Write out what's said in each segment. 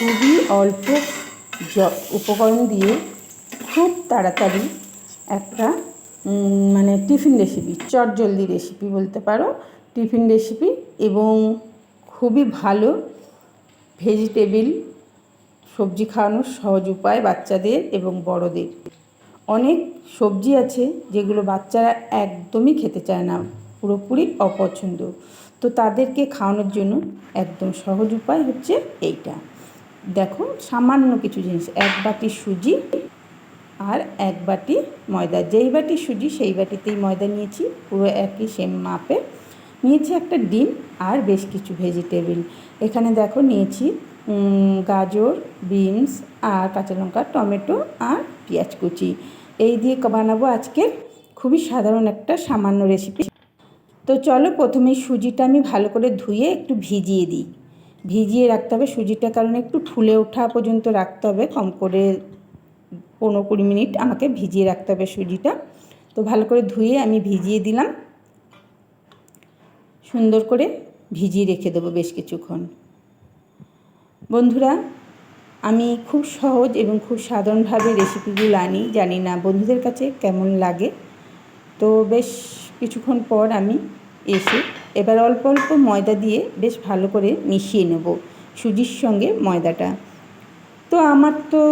খুবই অল্প উপকরণ দিয়ে খুব তাড়াতাড়ি একটা মানে টিফিন রেসিপি চটজলদি রেসিপি বলতে পারো, টিফিন রেসিপি এবং খুবই ভালো ভেজিটেবিল সবজি খাওয়ানোর সহজ উপায় বাচ্চাদের এবং বড়দের। অনেক সবজি আছে যেগুলো বাচ্চারা একদমই খেতে চায় না, পুরোপুরি অপছন্দ। তো তাদেরকে খাওয়ানোর জন্য একদম সহজ উপায় হচ্ছে এইটা। দেখো, সামান্য কিছু জিনিস, এক বাটি সুজি আর এক বাটি ময়দা। যেই বাটি সুজি, সেই বাটিতেই ময়দা নিয়েছি, পুরো একই সেম মাপে। নিয়েছি একটা ডিম আর বেশ কিছু ভেজিটেবিল এখানে দেখো, নিয়েছি গাজর বিনস আর কাঁচা লঙ্কা, টমেটো আর পেঁয়াজ কুচি। এই দিয়ে বানাবো আজকে খুবই সাধারণ একটা সামান্য রেসিপি তো চলো, প্রথমে সুজিটা আমি ভালো করে ধুয়ে একটু ভিজিয়ে দিই। ভিজিয়ে রাখতে হবে, সুজিটা কারণ একটু ফুলে ওঠা পর্যন্ত রাখতে হবে, কম করে পনেরো কুড়ি মিনিট আমাকে ভিজিয়ে রাখতে হবে সুজিটা। তো ভালো করে ধুয়ে আমি ভিজিয়ে দিলাম। সুন্দর করে ভিজিয়ে রেখে দেবো বেশ কিছুক্ষণ। বন্ধুরা, আমি খুব সহজ এবং খুব সাধারণভাবে রেসিপিগুলো আনি, জানি না বন্ধুদের কাছে কেমন লাগে। তো বেশ কিছুক্ষণ পর আমি এসে এবার অল্প অল্প ময়দা দিয়ে বেশ ভালো করে মিশিয়ে নেব সুজির সঙ্গে ময়দাটা। তো আমার তো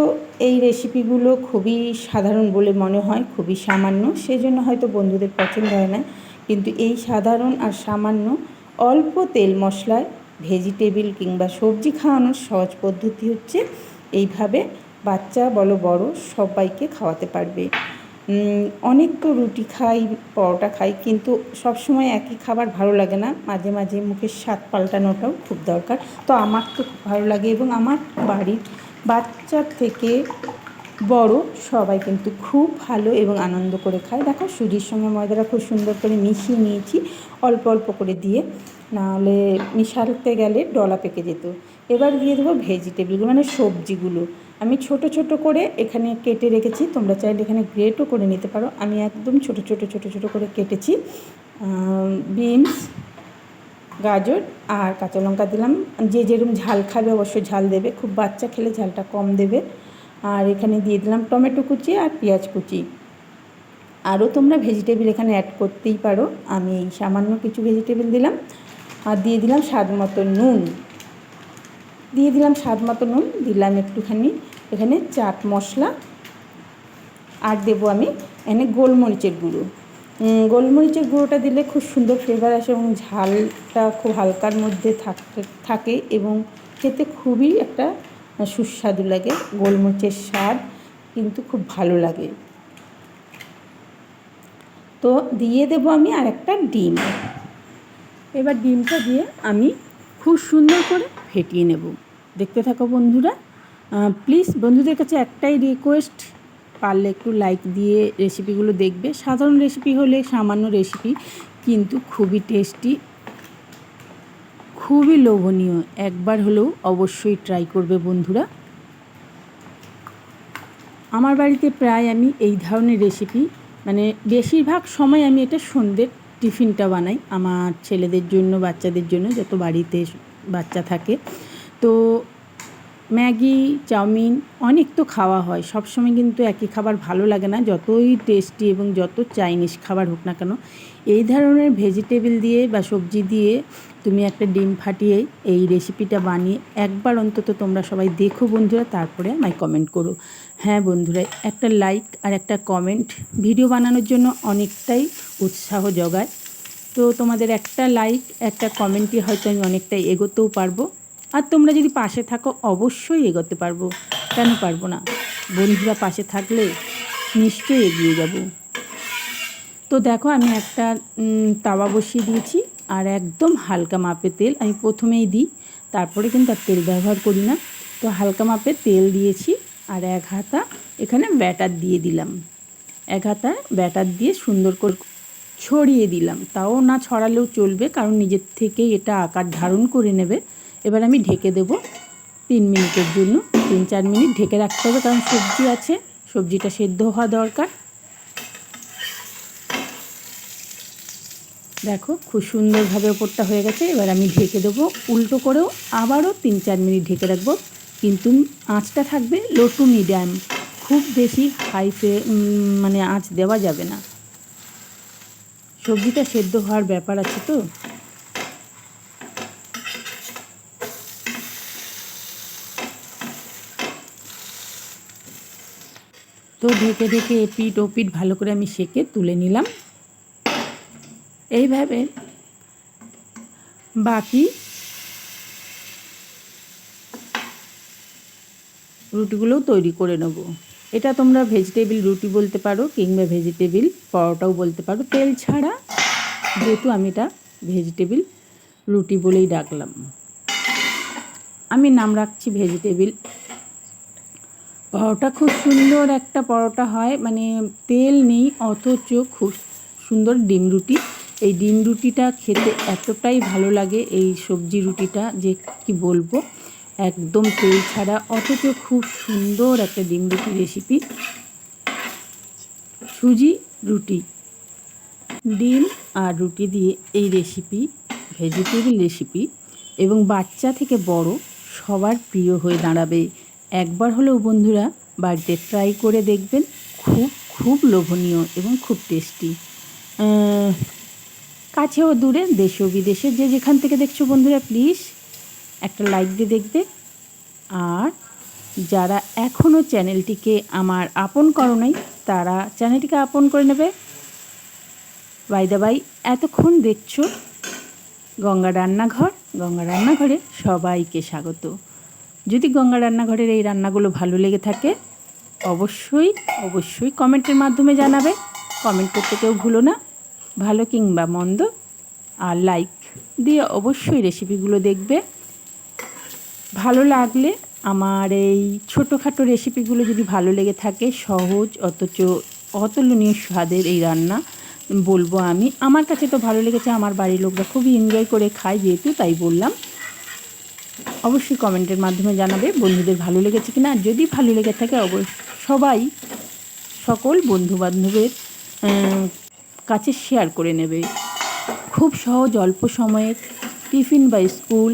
এই রেসিপিগুলো খুবই সাধারণ বলে মনে হয়, খুবই সামান্য, সেজন্য হয়তো বন্ধুদের পছন্দ হয় না। কিন্তু এই সাধারণ আর সামান্য অল্প তেল মশলায় ভেজিটেবিল কিংবা সবজি খাওয়ানোর সহজ পদ্ধতি হচ্ছে, এইভাবে বাচ্চা বলো বড় সবাইকে খাওয়াতে পারবে। অনেক তো রুটি খাই, পরোটা খাই, কিন্তু সবসময় একই খাবার ভালো লাগে না। মাঝে মাঝে মুখের স্বাদ পাল্টানোটাও খুব দরকার। তো আমার তো খুব ভালো লাগে এবং আমার বাড়ির বাচ্চা থেকে বড় সবাই কিন্তু খুব ভালো এবং আনন্দ করে খায়। দেখো, সুজির সঙ্গে ময়দাটা খুব সুন্দর করে মিশিয়ে নিয়েছি, অল্প অল্প করে দিয়ে। নাহলে মিশাতে গেলে ডলা পেকে যেত। এবার দিয়ে দেবো ভেজিটেবলগুলো মানে সবজিগুলো। আমি ছোট ছোট করে এখানে কেটে রেখেছি। তোমরা চাইলে এখানে গ্রেটও করে নিতে পারো। আমি একদম ছোট ছোট ছোট ছোট করে কেটেছি। বিনস, গাজর আর কাঁচা লঙ্কা দিলাম। যে যেরকম ঝাল খাবে অবশ্যই ঝাল দেবে। খুব বাচ্চা খেলে ঝালটা কম দেবে। আর এখানে দিয়ে দিলাম টমেটো কুচি আর পেঁয়াজ কুচি। আরও তোমরা ভেজিটেবিল এখানে অ্যাড করতেই পারো। আমি এই সামান্য কিছু ভেজিটেবিল দিলাম। আর দিয়ে দিলাম স্বাদ মতো নুন। দিয়ে দিলাম স্বাদ মতো নুন। দিলাম একটুখানি। এখানে চাট মশলা। আর দেবো আমি এখানে গোলমরিচের গুঁড়ো। গোলমরিচের গুঁড়োটা দিলে খুব সুন্দর ফ্লেভার আসে এবং ঝালটা খুব হালকার মধ্যে থাকতে, থাকে এবং খেতে খুবই একটা সুস্বাদু লাগে। গোলমরিচের স্বাদ কিন্তু খুব ভালো লাগে। তো দিয়ে দেবো আমি আর একটা ডিম। এবার ডিমটা দিয়ে আমি খুব সুন্দর করে ফেটিয়ে নেব। দেখতে থাকো বন্ধুরা। প্লিজ বন্ধুদের কাছে একটাই রিকোয়েস্ট পারলে একটু লাইক দিয়ে রেসিপিগুলো দেখবে। সাধারণ রেসিপি হলে সামান্য রেসিপি কিন্তু খুবই টেস্টি খুবই লোভনীয়। একবার হলেও অবশ্যই ট্রাই করবে বন্ধুরা। আমার বাড়িতে প্রায় আমি এই ধরনের রেসিপি মানে বেশিরভাগ সময় আমি এটা সন্ধ্যের টিফিনটা বানাই আমার ছেলেদের জন্য, বাচ্চাদের জন্য, যত বাড়িতে বাচ্চা থাকে। তো ম্যাগি, চাউমিন অনেক তো খাওয়া হয়। সব সময় কিন্তু একই খাবার ভালো লাগে না। যতই টেস্টি এবং যত চাইনিজ খাবার হোক না কেন, এই ধরনের ভেজিটেবল দিয়ে বা সবজি দিয়ে তুমি একটা ডিম ফাটিয়ে এই রেসিপিটা বানিয়ে একবার অন্তত তোমরা সবাই দেখো বন্ধুরা, তারপরে আমায় কমেন্ট করো। হ্যাঁ বন্ধুরা, একটা লাইক আর একটা কমেন্ট ভিডিও বানানোর জন্য অনেকটাই উৎসাহ জোগায়। তো তোমাদের একটা লাইক একটা কমেন্টই হয়তো আমি অনেকটাই এগোতেও পারব। আর তোমরা যদি পাশে থাকো, অবশ্যই এগোতে পারব। কেন পারব না? বন্ধুরা পাশে থাকলে নিশ্চয়ই এগিয়ে যাব। তো দেখো, আমি একটা তাওয়া বসিয়ে দিয়েছি আর একদম হালকা মাপে তেল। আমি প্রথমেই দিই, তারপরে কিন্তু আর তেল ব্যবহার করি না। তো হালকা মাপে তেল দিয়েছি আর এক হাতা এখানে ব্যাটার দিয়ে দিলাম। এক হাতা ব্যাটার দিয়ে সুন্দর করে ছড়িয়ে দিলাম। তাও না ছড়ালেও চলবে, কারণ নিজের থেকেই এটা আকার ধারণ করে নেবে। এবার আমি ঢেকে দেব তিন মিনিটের জন্য, তিন চার মিনিট ঢেকে রাখতে হবে কারণ সবজি আছে, সবজিটা সেদ্ধ হওয়া দরকার। দেখো খুব সুন্দরভাবে ওপরটা হয়ে গেছে, এবার আমি ঢেকে দেবো উল্টো করেও আবারও তিন চার মিনিট ঢেকে রাখব। কিন্তু আঁচটা থাকবে লো টু মিডিয়াম খুব বেশি হাই ফ্লে মানে আঁচ দেওয়া যাবে না। সবজিটা সেদ্ধ হওয়ার ব্যাপার আছে তো? তো ঢেকে ঢেকে এপিট ওপিট ভালো করে আমি সেকে তুলে নিলাম। এইভাবে বাকি রুটিগুলোও তৈরি করে নেব। এটা তোমরা ভেজিটেবিল রুটি বলতে পারো কিংবা ভেজিটেবিল পরোটাও বলতে পারো। তেল ছাড়া যেহেতু আমি এটা ভেজিটেবিল রুটি বলেই ডাকলাম। আমি নাম রাখছি ভেজিটেবিল পরোটা খুব সুন্দর একটা পরোটা হয় মানে তেল নেই, অথচ খুব সুন্দর ডিম রুটি। এই ডিম রুটিটা খেতে এতটাই ভালো লাগে, এই সবজি রুটিটা যে কি বলব, একদম তেল ছাড়া, অথচ খুব সুন্দর একটা ডিম রুটি রেসিপি সুজি, রুটি, ডিম আর রুটি দিয়ে এই রেসিপি ভেজিটেবিল রেসিপি এবং বাচ্চা থেকে বড় সবার প্রিয় হয়ে দাঁড়াবে একবার হলেও বন্ধুরা বাড়িতে ট্রাই করে দেখবেন, খুব খুব লোভনীয় এবং খুব টেস্টি কাছে ও দূরে, দেশে ও বিদেশে যে যেখান থেকে দেখছ বন্ধুরা প্লিজ একটা লাইক দিয়ে দেখবে। আর যারা এখনও চ্যানেলটিকে আমার আপন করো নাই, তারা চ্যানেলটিকে আপন করে নেবে। বাইদা বাই এতক্ষণ দেখছ গঙ্গা রান্নাঘর, গঙ্গা রান্নাঘরে সবাইকে স্বাগত। যদি গঙ্গা রান্নাঘরের এই রান্নাগুলো ভালো লেগে থাকে, অবশ্যই অবশ্যই কমেন্টের মাধ্যমে জানাবে। কমেন্ট করতে কেউ ভুলো না। ভালো কিংবা মন্দ, আর লাইক দিয়ে অবশ্যই রেসিপিগুলো দেখবে। ভালো লাগলে আমার এই ছোটোখাটো রেসিপিগুলো যদি ভালো লেগে থাকে, সহজ, অথচ অতুলনীয় স্বাদের এই রান্না, বলব আমি। আমার কাছে তো ভালো লেগেছে, আমার বাড়ির লোকরা খুবই এনজয় করে খায়, যেহেতু তাই বললাম। অবশ্যই কমেন্টের মাধ্যমে জানাবে বন্ধুদের ভালো লেগেছে কিনা। আর যদি ভালো লেগে থাকে অবশ্য সবাই, সকল বন্ধুবান্ধবের কাছে শেয়ার করে নেবে। খুব সহজ, অল্প সময়ে টিফিন বা স্কুল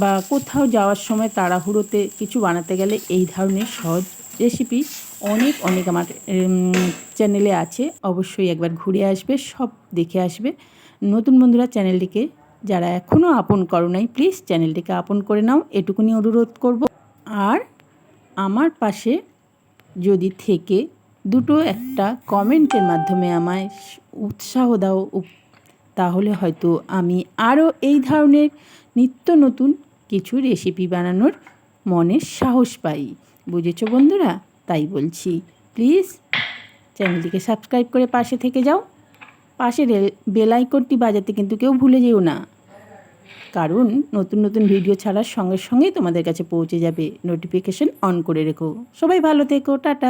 বা কোথাও যাওয়ার সময় তাড়াহুড়োতে কিছু বানাতে গেলে এই ধরনের সহজ রেসিপি অনেক অনেক আমার চ্যানেলে আছে। অবশ্যই একবার ঘুরে আসবে, সব দেখে আসবে। নতুন বন্ধুরা চ্যানেলটিকে যারা এখনও আপন করো নাই প্লিজ চ্যানেলটিকে আপন করে নাও। এটুকুনি অনুরোধ করব। আর আমার পাশে যদি থেকে দুটো একটা কমেন্টের মাধ্যমে আমায় উৎসাহ দাও তাহলে হয়তো আমি আরও এই ধরনের নিত্য নতুন কিছু রেসিপি বানানোর মনের সাহস পাই। বুঝেছ বন্ধুরা? তাই বলছি। প্লিজ চ্যানেলটিকে সাবস্ক্রাইব করে পাশে থেকে যাও। পাশে বেল আইকনটি বাজাতে কিন্তু কেউ ভুলে যেও না। কারণ নতুন নতুন ভিডিও ছাড়ার সঙ্গে সঙ্গেই তোমাদের কাছে পৌঁছে যাবে। নোটিফিকেশন অন করে রেখো। সবাই ভালো থেকো। টাটা।